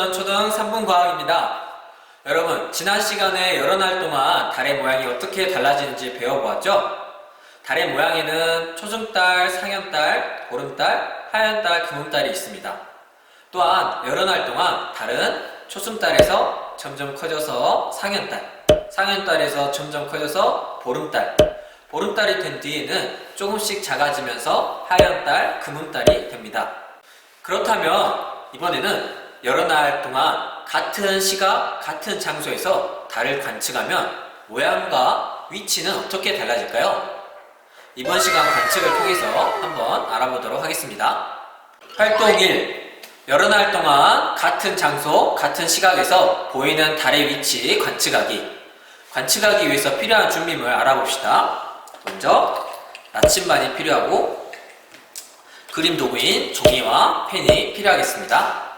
악금산 초등 3분 과학입니다. 여러분, 지난 시간에 여러 날 동안 달의 모양이 어떻게 달라지는지 배워보았죠? 달의 모양에는 초승달, 상현달, 보름달, 하현달, 금음달이 있습니다. 또한 여러 날 동안 달은 초승달에서 점점 커져서 상현달, 상현달에서 점점 커져서 보름달, 보름달이 된 뒤에는 조금씩 작아지면서 하현달, 금음달이 됩니다. 그렇다면 이번에는 여러 날 동안 같은 시각, 같은 장소에서 달을 관측하면 모양과 위치는 어떻게 달라질까요? 이번 시간 관측을 통해서 한번 알아보도록 하겠습니다. 활동 1. 여러 날 동안 같은 장소, 같은 시각에서 보이는 달의 위치 관측하기. 관측하기 위해서 필요한 준비물 알아봅시다. 먼저 나침반이 필요하고 그림 도구인 종이와 펜이 필요하겠습니다.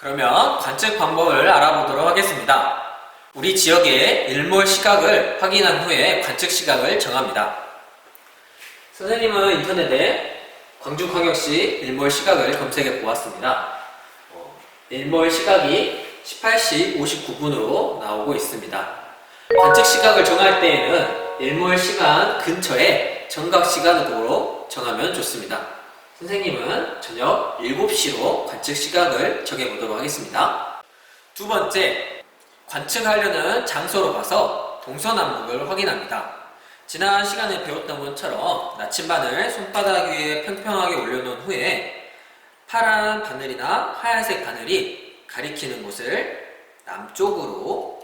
그러면 관측 방법을 알아보도록 하겠습니다. 우리 지역의 일몰 시각을 확인한 후에 관측 시각을 정합니다. 선생님은 인터넷에 광주광역시 일몰 시각을 검색해 보았습니다. 어, 일몰 시각이 18시 59분으로 나오고 있습니다. 관측 시각을 정할 때에는 일몰 시간 근처에 정각 시간으로 정하면 좋습니다. 선생님은 저녁 7시로 관측 시각을 정해보도록 하겠습니다. 두 번째, 관측하려는 장소로 가서 동서남북을 확인합니다. 지난 시간에 배웠던 것처럼 나침반을 손바닥 위에 평평하게 올려놓은 후에 파란 바늘이나 하얀색 바늘이 가리키는 곳을 남쪽으로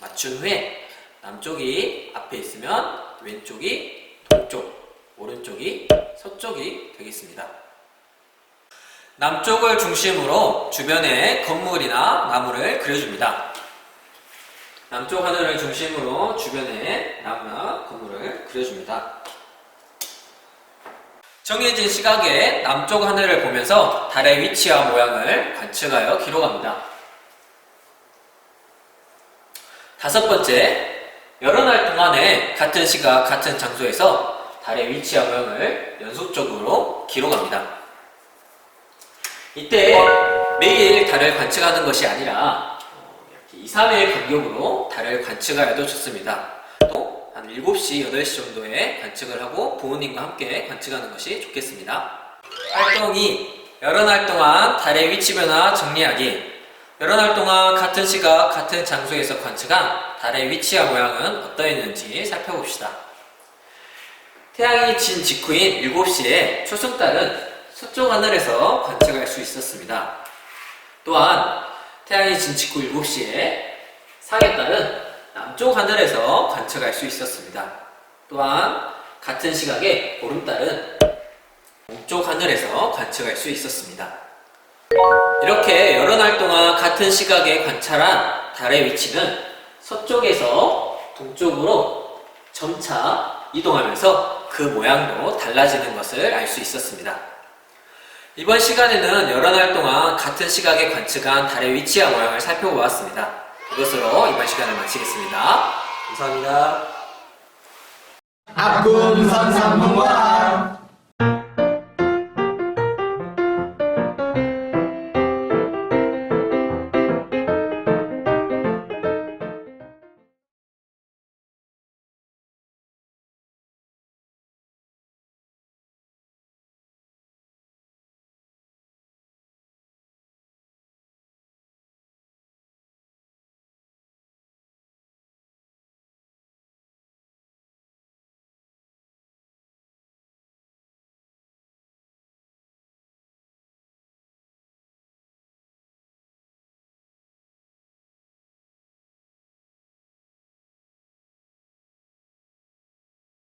맞춘 후에 남쪽이 앞에 있으면 왼쪽이 동쪽, 오른쪽이 서쪽이 되겠습니다. 남쪽을 중심으로 주변에 건물이나 나무를 그려줍니다. 남쪽 하늘을 중심으로 주변에 나무나 건물을 그려줍니다. 정해진 시각에 남쪽 하늘을 보면서 달의 위치와 모양을 관측하여 기록합니다. 다섯 번째, 여러 날 동안에 같은 시각, 같은 장소에서 달의 위치와 모양을 연속적으로 기록합니다. 이때 매일 달을 관측하는 것이 아니라 어, 이렇게 2, 3일 간격으로 달을 관측하여도 좋습니다. 또 한 7시, 8시 정도에 관측을 하고 부모님과 함께 관측하는 것이 좋겠습니다. 활동 2. 여러 날 동안 달의 위치 변화 정리하기. 여러 날 동안 같은 시각, 같은 장소에서 관측한 달의 위치와 모양은 어떠했는지 살펴봅시다. 태양이 진 직후인 7시에 초승달은 서쪽 하늘에서 관측할 수 있었습니다. 또한 태양이 진 직후 7시에 상해달은 남쪽 하늘에서 관측할 수 있었습니다. 또한 같은 시각에 보름달은 동쪽 하늘에서 관측할 수 있었습니다. 이렇게 여러 날 동안 같은 시각에 관찰한 달의 위치는 서쪽에서 동쪽으로 점차 이동하면서 그 모양도 달라지는 것을 알 수 있었습니다. 이번 시간에는 여러 날 동안 같은 시각에 관측한 달의 위치와 모양을 살펴보았습니다. 이것으로 이번 시간을 마치겠습니다. 감사합니다. 아꿈 선삼문과